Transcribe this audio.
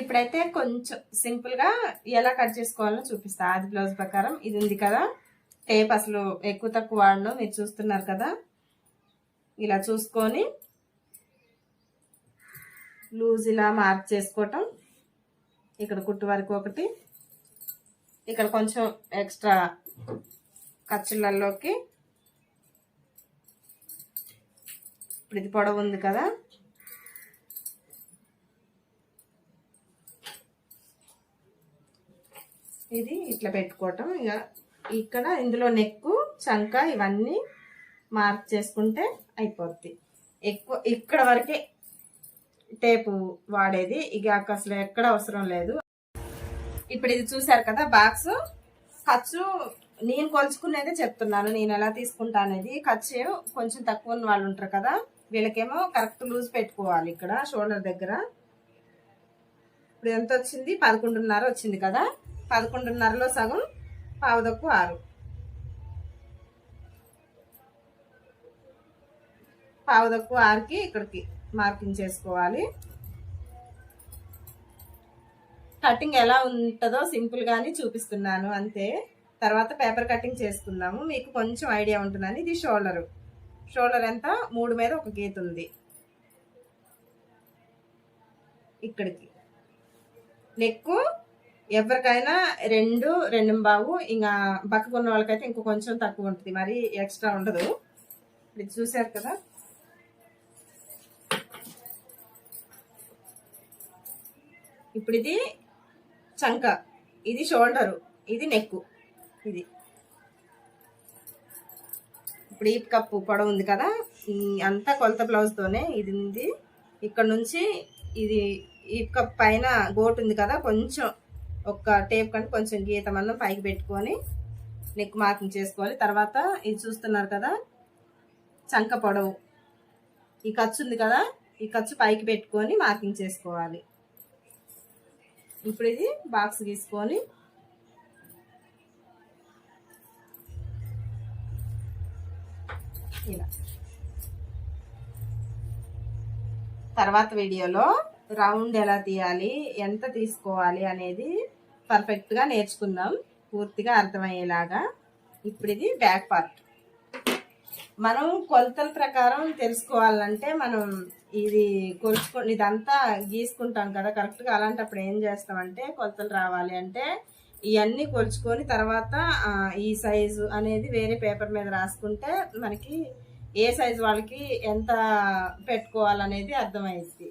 ఇప్పుడైతే కొంచెం సింపుల్గా ఎలా కట్ చేసుకోవాలో చూపిస్తా. అది బ్లౌజ్ ప్రకారం. ఇది ఉంది కదా. టేప్ అసలు ఎక్కువ తక్కువ వాడను మీరు చూస్తున్నారు కదా. ఇలా చూసుకొని లూజ్ ఇలా మార్క్ చేసుకోవటం. ఇక్కడ కుట్టు వరకు ఒకటి. ఇక్కడ కొంచెం ఎక్స్ట్రా ఖర్చులలోకి. ఇప్పుడు ఇది పొడవు ఉంది కదా. ఇది ఇట్లా పెట్టుకోవటం. ఇక ఇక్కడ ఇందులో నెక్కు చంక ఇవన్నీ మార్క్ చేసుకుంటే అయిపోద్ది. ఎక్కువ ఇక్కడ వరకే టేపు వాడేది. ఇక అసలు ఎక్కడ అవసరం లేదు. ఇప్పుడు ఇది చూసారు కదా బాక్స్. ఖర్చు నేను కొలుచుకునేదే చెప్తున్నాను. నేను ఎలా తీసుకుంటా అనేది ఖర్చు కొంచెం తక్కువ ఉన్న వాళ్ళు ఉంటారు కదా. వీళ్ళకేమో కరెక్ట్ లూజ్ పెట్టుకోవాలి ఇక్కడ షోల్డర్ దగ్గర. ఇప్పుడు ఎంత వచ్చింది? పదకొండున్నర వచ్చింది కదా. పదకొండున్నరలో సగం పావుదక్కు ఆరు. పావుదక్కు ఆరుకి ఇక్కడికి మార్కింగ్ చేసుకోవాలి. కటింగ్ ఎలా ఉంటుందో సింపుల్గానే చూపిస్తున్నాను అంతే. తర్వాత పేపర్ కటింగ్ చేసుకుందాము. మీకు కొంచెం ఐడియా ఉంటుందని ఇది షోల్డరు. షోల్డర్ ఎంత? మూడు మీద ఒక గీత ఉంది. ఇక్కడికి. నెక్కు ఎవరికైనా రెండు రెండు బావు ఇంకా బక్కకున్న వాళ్ళకైతే ఇంకో కొంచెం తక్కువ ఉంటుంది. మరి ఎక్స్ట్రా ఉండదు. ఇది చూసారు కదా? ఇప్పుడు ఇది చంక. ఇది షోల్డరు. ఇది నెక్కు. ఇది. ఇప్పుడు ఈ కప్పు పొడవు ఉంది కదా? ఈ అంతా కొలత బ్లౌజ్తోనే ఇది ఉంది. ఇక్కడ నుంచి ఇది ఈ కప్ పైన గోటు ఉంది కదా? కొంచెం ఒక టేప్ కంటే కొంచెం గీత మందం పైకి పెట్టుకొని నెక్ మార్కింగ్ చేసుకోవాలి. తర్వాత ఇది చూస్తున్నారు కదా చంక పొడవు. ఈ ఖర్చు ఉంది కదా ఈ ఖర్చు పైకి పెట్టుకొని మార్కింగ్ చేసుకోవాలి. ఇప్పుడు ఇది బాక్స్ తీసుకొని ఇలా. తర్వాత వీడియోలో రౌండ్ ఎలా తీయాలి ఎంత తీసుకోవాలి అనేది పర్ఫెక్ట్గా నేర్చుకుందాం పూర్తిగా అర్థమయ్యేలాగా ఇప్పుడు ఇది బ్యాక్ పార్ట్. మనం కొలతల ప్రకారం తెలుసుకోవాలంటే మనం ఇది కొలుచుకో ఇదంతా గీసుకుంటాం కదా కరెక్ట్గా. అలాంటప్పుడు ఏం చేస్తామంటే కొలతలు రావాలి అంటే ఇవన్నీ కొలుచుకొని తర్వాత ఈ సైజు అనేది వేరే పేపర్ మీద రాసుకుంటే మనకి ఏ సైజు వాళ్ళకి ఎంత పెట్టుకోవాలనేది అర్థమైంది